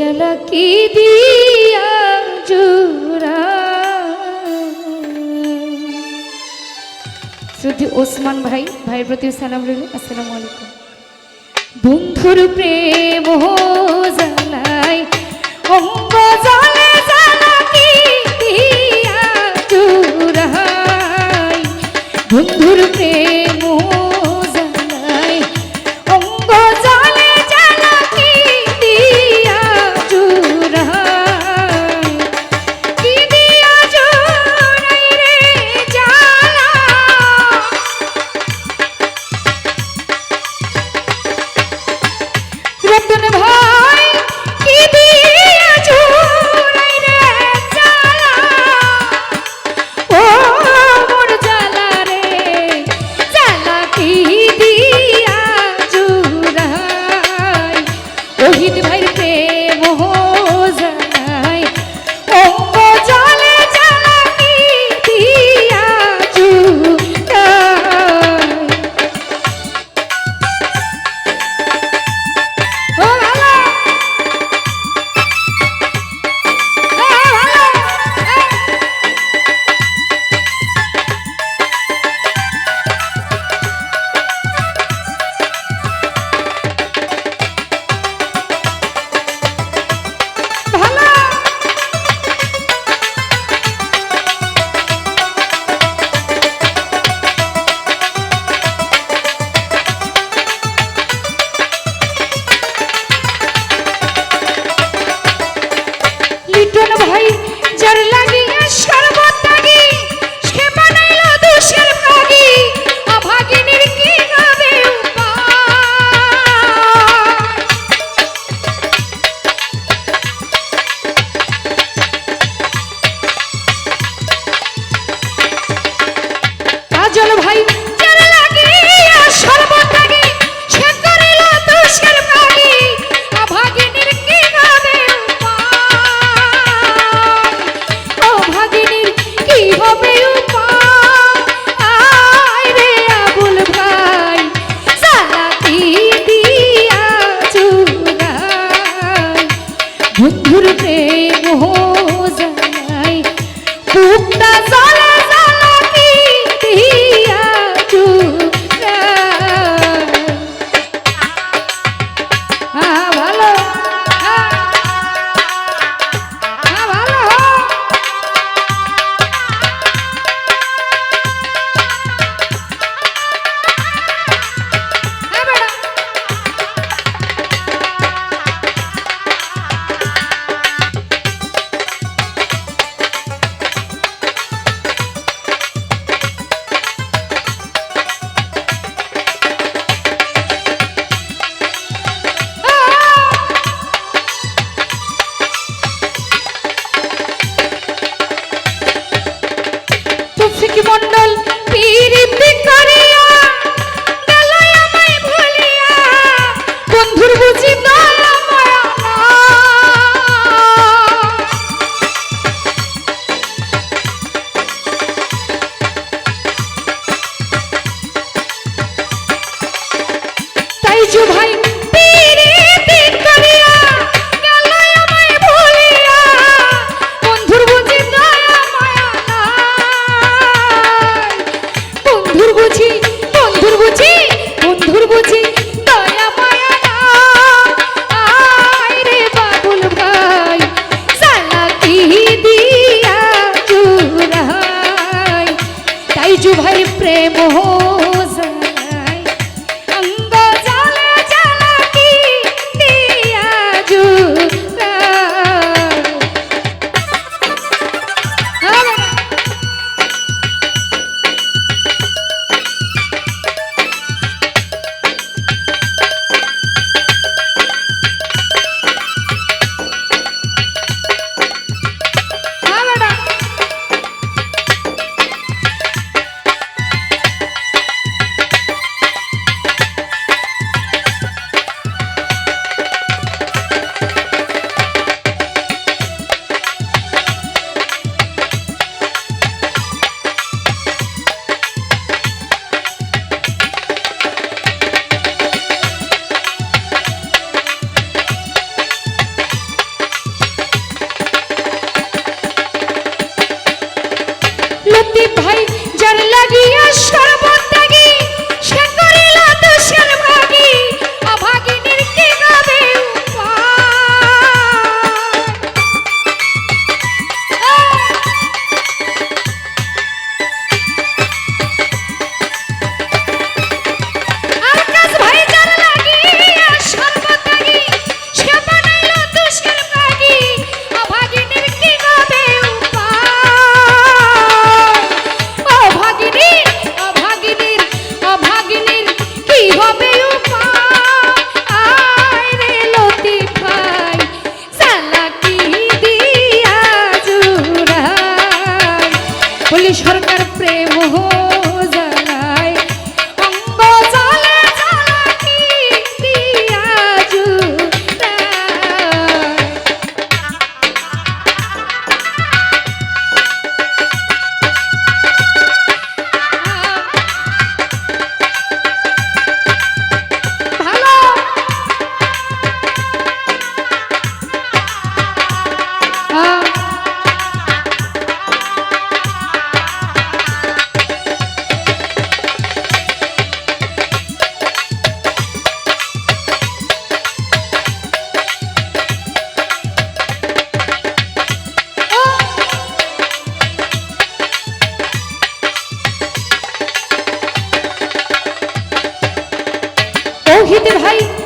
জ্বালা দিয়া জুরা শ্রুতি ওসমান ভাই, ভাইয়ের প্রতি সালাম রইল। আসসালামু আলাইকুম। বন্ধুর প্রেম অঙ্গ জলে দিয়া জুরাই বন্ধুর প্রেম অঙ্গ ভাই।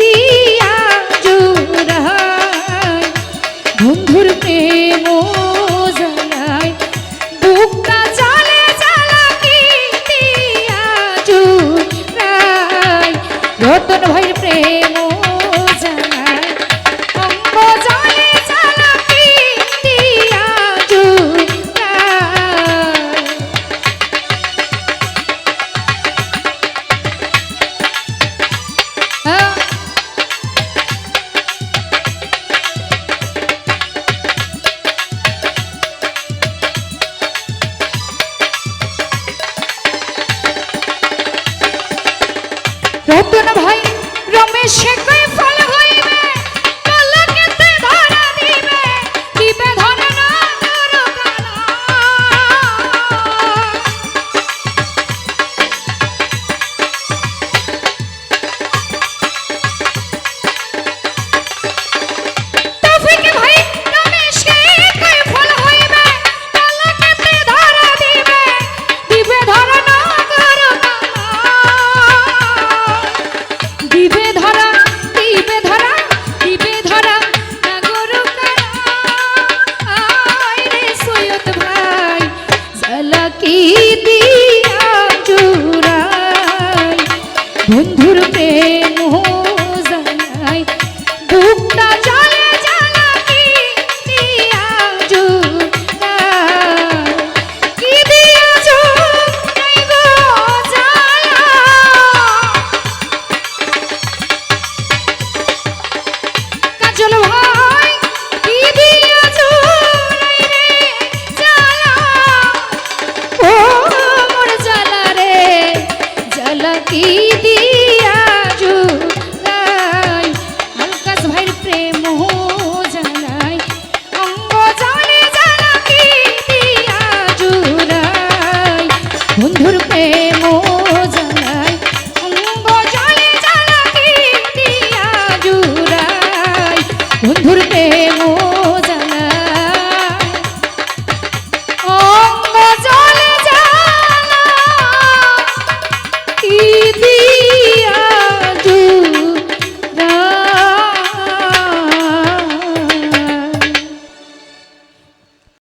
দিয়া